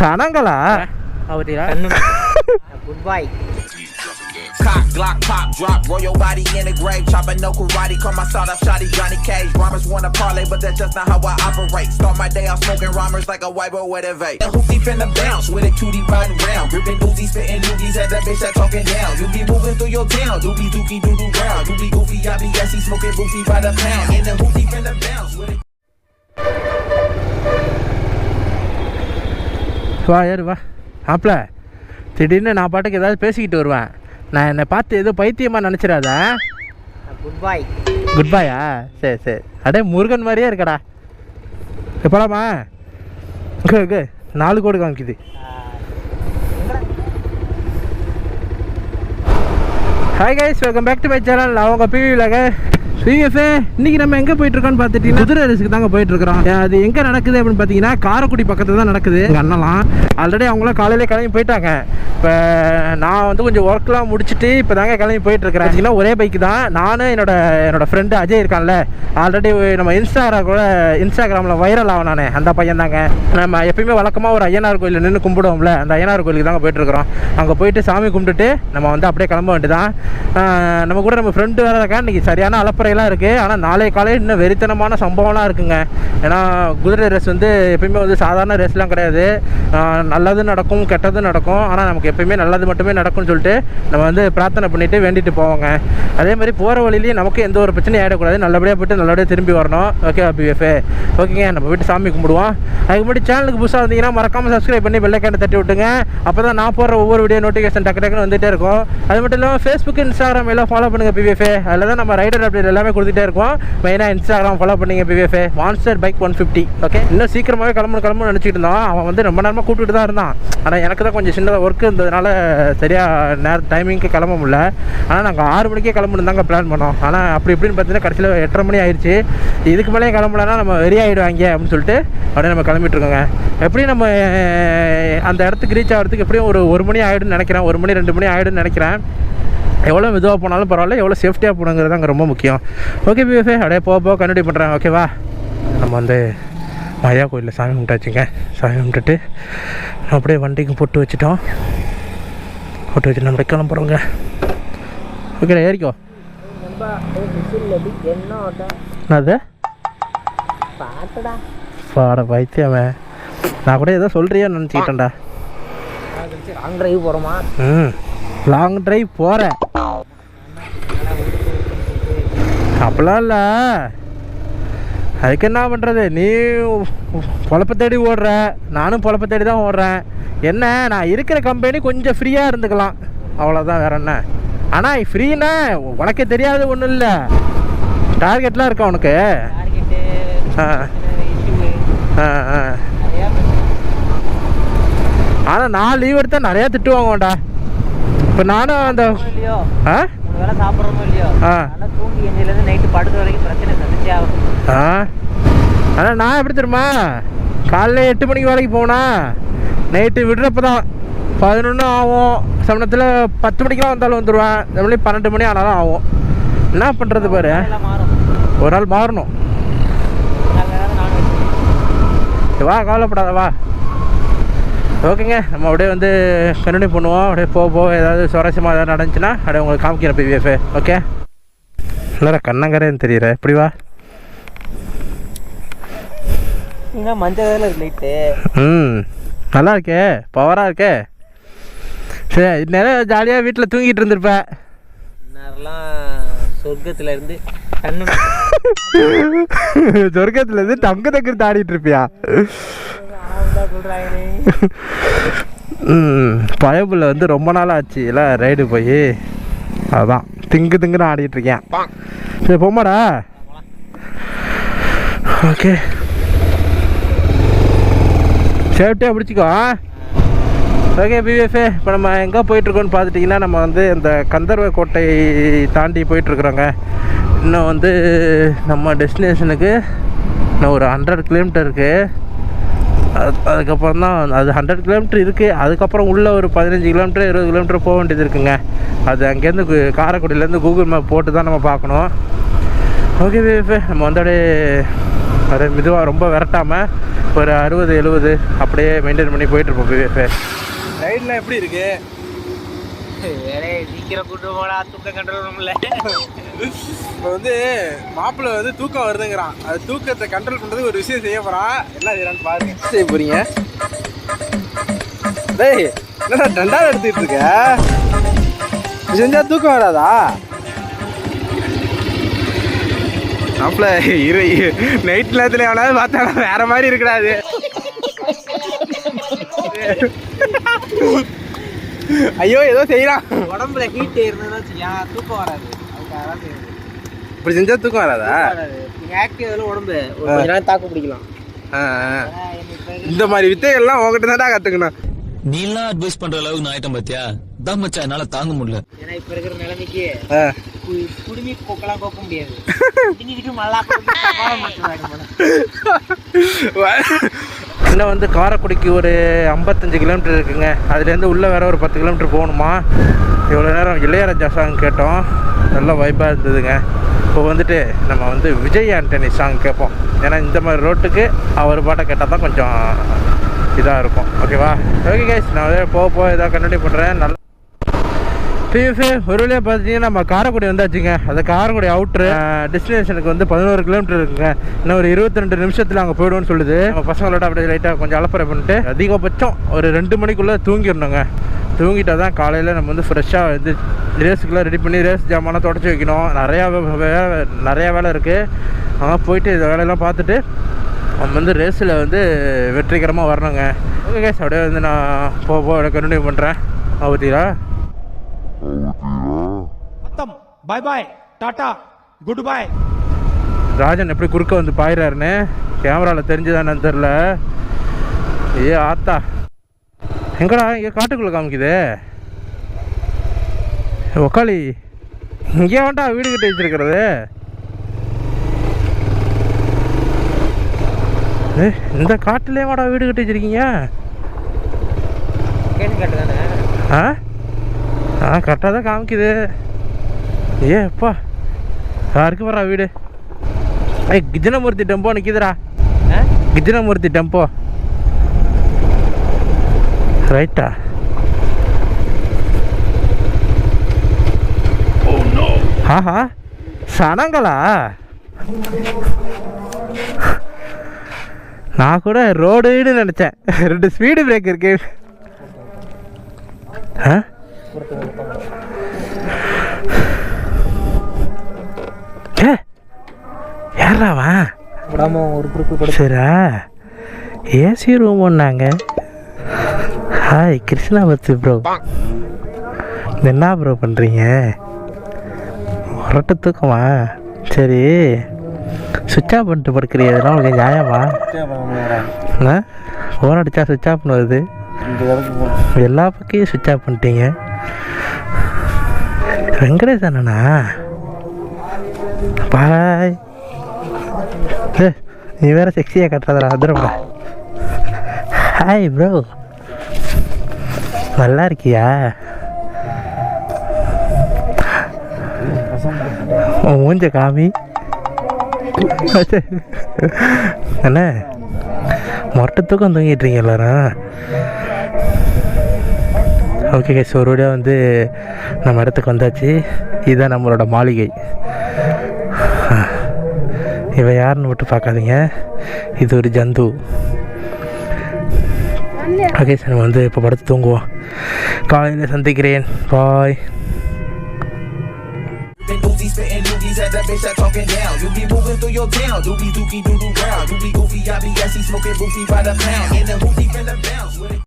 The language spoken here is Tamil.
ಕ್ಷಣಗಳ ಹೌದಿಲ್ಲ good bye Cock, Glock, pop, drop, roll your body in the grave. Chopping no karate, call my sawed off shotty Johnny Cage. Rhymers wanna parlay, but that's just not how I operate. Start my day off smoking rhymers like a white boy with a vape. The hoopy finna bounce with a cutie riding round. Gripping doozies, spitting loogies at that bitch that talking down. You be moving through your town, doobie dookie doo doo round. You be goofy, I be gassy, smoking goofy by the pound. And the hoopy finna bounce with a வா ஏறு வா. ஆப்ல திடீர்னு நான் பாட்டுக்கு ஏதாவது பேசிக்கிட்டு வருவேன். நான் என்னை பார்த்து ஏதோ பைத்தியமாக நினச்சிடாத? குட் பாய் குட் பாயா சரி சரி. அடே முருகன் மாதிரியே இருக்கடா. எப்படாமா இங்கே நாலு கோடி காமிக்குது hi guys welcome back to my channel நான் உங்கள் பிவிலக பிஎஃப்ஏ இன்னைக்கு நம்ம எங்கே போயிட்டு இருக்கோம்னு பார்த்துட்டீங்கன்னா குதிரை ரேஸுக்கு தாங்க போயிட்டு இருக்கிறோம் அது எங்கே நடக்குது அப்படின்னு பார்த்தீங்கன்னா காரைக்குடி பக்கத்தில் தான் நடக்குது. எங்கள் அண்ணலாம் ஆல்ரெடி அவங்களாம் காலையிலே கிளம்பி போயிட்டாங்க. இப்போ நான் வந்து கொஞ்சம் ஒர்க்லாம் முடிச்சுட்டு இப்போ தாங்க கிளம்பி போயிட்டு இருக்கிறேன் ஒரே பைக் தான். நானும் என்னோட என்னோட ஃப்ரெண்டு அஜய் இருக்கான்ல. ஆல்ரெடி நம்ம இன்ஸ்டாகிராம் கூட இன்ஸ்டாகிராமில் வைரல் ஆகினானே அந்த பையன் தாங்க. நம்ம எப்பயுமே வழக்கமாக ஒரு ஐயனார் கோயிலில் நின்று கும்பிடுவோம்ல. அந்த ஐயனார் கோயிலுக்கு தாங்க போயிட்டு இருக்கிறோம் அங்கே போயிட்டு சாமி கும்பிட்டுட்டு நம்ம வந்து அப்படியே கிளம்ப வேண்டியதான் ஆஹ் நம்ம கூட நம்ம ஃப்ரெண்டு வேறு இருக்கா இன்னைக்கு சரியான அலப்பறை அலப்பறையெல்லாம் இருக்குது ஆனால் நாளைய காலையில் இன்னும் வெறித்தனமான சம்பவம்லாம் இருக்குங்க. ஏன்னா குதிரை ரேஸ் வந்து எப்பயுமே வந்து சாதாரண ரேஸ்லாம் கிடையாது. நல்லது நடக்கும் கெட்டது நடக்கும். ஆனால் நமக்கு எப்பயுமே நல்லது மட்டுமே நடக்கும்னு சொல்லிட்டு நம்ம வந்து பிரார்த்தனை பண்ணிவிட்டு வேண்டிட்டு போவோங்க. அதே மாதிரி போகிற வழியிலேயே நமக்கு எந்த ஒரு பிரச்சனையும் ஆகிடக்கூடாது நல்லபடியாக போயிட்டு நல்லபடியாக திரும்பி வரணும். ஓகே பிஎஃப் ஓகேங்க நம்ம வீட்டு சாமி கும்பிடுவோம். அதுக்கு முன்னாடி சேனலுக்கு புதுசாக இருந்தீங்கன்னா மறக்காமல் சப்ஸ்கிரைப் பண்ணி பெல்லைக்கான தட்டி விட்டுங்க. அப்போ தான் நான் போடுற ஒவ்வொரு வீடியோ நோட்டிஃபிகேஷன் டக்கு டக்குன்னு வந்துகிட்டே இருக்கும். அது மட்டும் இல்லாமல் ஃபேஸ்புக் இன்ஸ்டாகிராம் எல்லாம் ஃபாலோ பண்ணுங்கள் பிவிஎஃப்ஏ அதில் தான் நம்ம ரைடர் அப்டேட் எல்லாம் எல்லாமே கொடுத்துட்டே இருக்கோம். மெயினாக இன்ஸ்டாகிராம் ஃபாலோ பண்ணிங்க பிவிஎஃப்ஏ monster bike one fifty okay இன்னும் சீக்கிரமாகவே கிளம்பணும் கிளம்பணும் நினச்சிட்டு இருந்தான். அவன் வந்து ரொம்ப நேரமாக கூப்பிட்டு தான் இருந்தான். ஆனால் எனக்கு தான் கொஞ்சம் சின்னதாக ஒர்க் இருந்ததுனால சரியாக நேர டைமிங்க்கு கிளம்ப முடியல. ஆனால் நாங்கள் ஆறு மணிக்கே கிளம்பணும் தாங்க பிளான் பண்ணோம். ஆனால் அப்படி இப்படின்னு பார்த்தீங்கன்னா கடைசியில் எட்டரை மணி ஆயிடுச்சு இதுக்கு மேலேயும் கிளம்பலன்னா நம்ம வெறி ஆகிடுவாங்க அப்படின்னு சொல்லிட்டு அப்படியே நம்ம கிளம்பிட்டுருக்கோங்க எப்படியும் நம்ம அந்த இடத்துக்கு ரீச் ஆகிறதுக்கு எப்படியும் ஒரு ஒரு மணி ஆகிடும்னு நினைக்கிறேன். ஒரு மணி ரெண்டு மணி ஆகிடும்னு நினைக்கிறேன். எவ்வளோ மெதுவாக போனாலும் பரவாயில்ல எவ்வளோ சேஃப்டியாக போகணுங்கிறது அங்கே ரொம்ப முக்கியம். ஓகே பிஎஃப்ஏ அப்படியே போக போக கண்டினியூ பண்ணுறேன் ஓகேவா நம்ம வந்து மாயா கோயிலில் சாமி கும்பிட்டாச்சுங்க. சாமி கும்பிட்டுட்டு அப்படியே வண்டிக்கு பொட்டு வச்சுட்டோம். பொட்டு வச்சு நம்ம கிளம்புறோங்க ஓகேடா ஏறிக்கோ. பாட்டுடா பாட பைத்தியமே. நான் கூட ஏதோ சொல்கிறியோன்னு நினச்சிக்கிட்டேன்டா. லாங் டிரைவ் போகிறோமா ம். லாங் டிரைவ் போகிறேன் அப்படிலாம் இல்லை. அதுக்கு என்ன பண்ணுறது நீ பொழப்ப தேடி ஓடுற. நானும் பொழப்ப தேடி தான் ஓடுறேன். என்ன? நான் இருக்கிற கம்பெனி கொஞ்சம் ஃப்ரீயாக இருந்துக்கலாம். அவ்வளோதான் வேற என்ன? ஆனால் ஃப்ரீனா உனக்கே தெரியாது ஒன்றும் இல்லை. டார்கெட்லாம் இருக்கா உனக்கு? ஆ. ஆ ஆ. ஆனால் நான் லீவ் எடுத்தால் நிறையா திட்டுவாங்கடா. இப்போ நானும் அந்த ஆ? வேளை சாப்பிட்றோமோ இல்லையோ. ஆ. தூங்கி எஞ்சிலேருந்து நைட்டு படுக்கிற வரைக்கும் பிரச்சனை சந்திச்சே ஆகும். ஆ. ஆனால் நான் எப்படி தெரியுமா? காலைல எட்டு மணிக்கு வேலைக்கு போனா நைட்டு விடுறப்ப தான் பதினொன்று ஆகும். சமயத்தில் பத்து மணிக்கெலாம் வந்தாலும் வந்துடுவேன் மணி பன்னெண்டு மணி ஆனாலும் ஆகும். என்ன பண்ணுறது பாரு? ஒரு நாள் மாறணும். வா கவலைப்படாத வா. ஓகேங்க நம்ம அப்படியே வந்து கண்டினியூ பண்ணுவோம். அப்படியே போக போக ஏதாவது சுவாரஸ்யமாக ஏதாவது நடந்துச்சுன்னா அப்படியே உங்களுக்கு காமிக்கிறேன் பிவிஎஃப் ஓகே? இல்லை கண்ணங்கரேன்னு தெரியல இப்படி வா. மஞ்சள் லைட்டு ம் நல்லா இருக்கே. பவராக இருக்கே. சரி நேரம் ஜாலியாக வீட்டில் தூங்கிட்டு இருந்திருப்பேன் நேரெல்லாம் சொர்க்கத்துல இருந்து கண்ணு சொர்க்கத்துல இருந்து தங்க தங்கிறது ஆடிட்டு இருப்பியா? சொல்கிறாங்க வந்து ரொம்ப நாள் ஆச்சு இல்லை ரைடு போய். அதான். திங்கு திங்குன்னு ஆடிட்டு இருக்கேன். சரி போமாடா ஓகே. சேஃப்டியாக பிடிச்சிக்கோ ஓகே பிவிஎஃப்ஏ இப்போ நம்ம எங்கே போயிட்டுருக்கோன்னு பார்த்துட்டிங்கன்னா நம்ம வந்து இந்த கந்தர்வ கோட்டை தாண்டி போயிட்டுருக்குறோங்க. இன்னும் வந்து நம்ம டெஸ்டினேஷனுக்கு இன்னும் ஒரு ஹண்ட்ரட் கிலோமீட்டர் இருக்குது அது அதுக்கப்புறம் தான் அது ஹண்ட்ரட் கிலோமீட்டர் இருக்குது அதுக்கப்புறம் உள்ளே ஒரு பதினஞ்சு கிலோமீட்டர் இருபது கிலோமீட்டர் போக வேண்டியது இருக்குங்க. அது அங்கேருந்து கு- காரைக்குடியிலேருந்து கூகுள் மேப் போட்டு தான் நம்ம பார்க்கணும். ஓகே விவேக் நம்ம வந்து அப்படியே அது மெதுவாக ரொம்ப விரட்டாமல் ஒரு அறுபது எழுபது அப்படியே மெயின்டைன் பண்ணி போயிட்டுருப்போம் பிவிஎஃப் ரைட்லாம் எப்படி இருக்குது வேறே சீக்கிரம் கூட்டு போடா தூக்கம் கண்ட்ரோல் ரூம்ல இப்போ வந்து மாப்பிள்ளை வந்து தூக்கம் வருதுங்கிறான். அது தூக்கத்தை கண்ட்ரோல் பண்ணுறதுக்கு ஒரு விஷயம் செய்ய போகிறான் என்ன செய்யறான்னு பாருங்க என்ன செய்ய போறீங்க? டேய் என்னடா ரெண்டாவது எடுத்துக்கிட்டு இருக்க? இது செஞ்சா தூக்கம் வராதா? மாப்பிள்ள இரு நைட் நேரத்தில் எவனாவது பார்த்தா வேற மாதிரி இருக்கடாது ஐயோ ஏதோ செய்யறான் உடம்புல ஹீட் இருந்ததுன்னா வச்சுக்கியா தூக்கம் வராது. அதுக்காக தான். இப்படி செஞ்சா தூக்கம் வராதா? ஆக்டிவ் உடம்பு ஒரு நேரம் தாக்கு பிடிக்கலாம். இந்த மாதிரி வித்தைகள்லாம் உங்ககிட்ட தான்டா கத்துக்கணும். நீலாம் அட்வைஸ் பண்ற அளவுக்கு நான் ஆயிட்டேன் பாத்தியா? தான் மச்சான் என்னால தாங்க முடியல. ஏன்னா இப்ப இருக்கிற நிலைமைக்கு குடுமி கொக்கெல்லாம் கோக்க முடியாது. மல்லா இன்னும் வந்து காரைக்குடிக்கு ஒரு ஐம்பத்தஞ்சு கிலோமீட்டர் இருக்குங்க. அதுலேருந்து உள்ளே வேறு ஒரு பத்து கிலோமீட்டர் போகணுமா? இவ்வளோ நேரம் இளையராஜா சாங் கேட்டோம். நல்ல வைப்பாக இருந்ததுங்க. இப்போ வந்துட்டு நம்ம வந்து விஜய் ஆண்டனி சாங் கேட்போம். ஏன்னா இந்த மாதிரி ரோட்டுக்கு அவர் பாட்டை கேட்டால் தான் கொஞ்சம் இதாக இருக்கும். ஓகேவா? ஓகே கைஸ் நான் போக போக இதாக கண்டினியூ பண்ணுறேன் நல்ல பிஎஃப் ஒரு வழியாக பார்த்தீங்கன்னா நம்ம காரைக்குடி வந்தாச்சுங்க. அந்த காரைக்குடி அவுட்ரு டெஸ்டினேஷனுக்கு வந்து பதினோரு கிலோமீட்டர் இருக்குங்க. இன்னும் ஒரு இருபத்தி ரெண்டு நிமிஷத்தில் அங்கே போயிடுவோம்னு சொல்லுது. நம்ம பசங்களோட அப்படியே லைட்டாக கொஞ்சம் அலப்பறை பண்ணிட்டு அதிகபட்சம் ஒரு ரெண்டு மணிக்குள்ளே தூங்கிடணுங்க. தூங்கிட்டா தான் காலையில் நம்ம வந்து ஃப்ரெஷ்ஷாக வந்து ரேஸுக்குள்ளே ரெடி பண்ணி ரேஸ் ஜாமான்லாம் தொடச்சி வைக்கணும். நிறையா வேலை நிறையா வேலை இருக்குது ஆனால் போயிட்டு இந்த வேலையெல்லாம் பார்த்துட்டு நம்ம வந்து ரேஸில் வந்து வெற்றிகரமாக வரணுங்க. ஓகே கேஸ் அப்படியே வந்து நான் போக போக கண்டினியூ பண்ணுறேன் பார்த்தீங்களா அத்தம் bye bye tata good bye Rajan எப்படி குறுக்க வந்து பாயிறாருன்னு கேமராவில் தெரிஞ்சுதானு தெரில ஏ ஆத்தா. எங்கடா இங்கே காட்டுக்குள்ளே காமிக்குது. ஒக்காளி இங்கே வேண்டா வீடு கட்டி வச்சிருக்கிறது. இந்த காட்டுலேயே வாடா வீடு கட்டி வச்சிருக்கீங்க? கேட்டு தானே ஆ? ஆ கரெக்டாக தான் காமிக்குது ஏ அப்பா யாருக்கு வர்றா வீடு ஏய் கிஜனமூர்த்தி டெம்போ நிற்கிதுடா ஆ? கிஜனமூர்த்தி டெம்போ ரைட்டா ஆஹா சனங்களா நான் கூட ரோடுன்னு நினச்சேன் ரெண்டு ஸ்பீடு பிரேக் இருக்கு ஆ ஏ யாராவா விடாம ஒரு குரூப் சரிா ஏசி ரூம் ஒன்னாங்க. ஹாய் கிருஷ்ணாவத்து ப்ரோ என்ன ப்ரோ பண்ணுறீங்க உரட்டு தூக்கமா? சரி. சுவிட்ச் ஆஃப் பண்ணிட்டு படுக்கிறிய இதெல்லாம் உங்களுக்கு நியாயமா? ஆ? அடித்தா சுவிட்ச் ஆஃப் பண்ணுவது எல்லா பக்கையும் சுவிட்ச் ஆஃப் பண்ணிட்டீங்க. வெங்கடேஷ் அண்ணனா? பாய். ஏ, நீ வேற செக்ஸியாக கட்டுறதுடா அதிரப்பா ஹாய் ப்ரோ நல்லா இருக்கியா? உன் மூஞ்ச காமி. என்ன மொட்டை தூக்கம் தூங்கிட்டு இருக்கீங்க எல்லாரும். ஓகே கைஸ் ஒரு வழியாக வந்து நம்ம இடத்துக்கு வந்தாச்சு இதுதான் நம்மளோட மாளிகை இவன் யாருன்னு மட்டும் பார்க்காதீங்க இது ஒரு ஜந்து ஓகே சார் நம்ம வந்து இப்போ படுத்து தூங்குவோம் காலையில் சந்திக்கிறேன் பாய் Been Uzi spitting doogies at the bitch that talking down. You be moving through your town, doobie dookie doo doo ground. You be goofy, I be gassy, smoking goofy by the pound. In the hoopty finna bounce with it.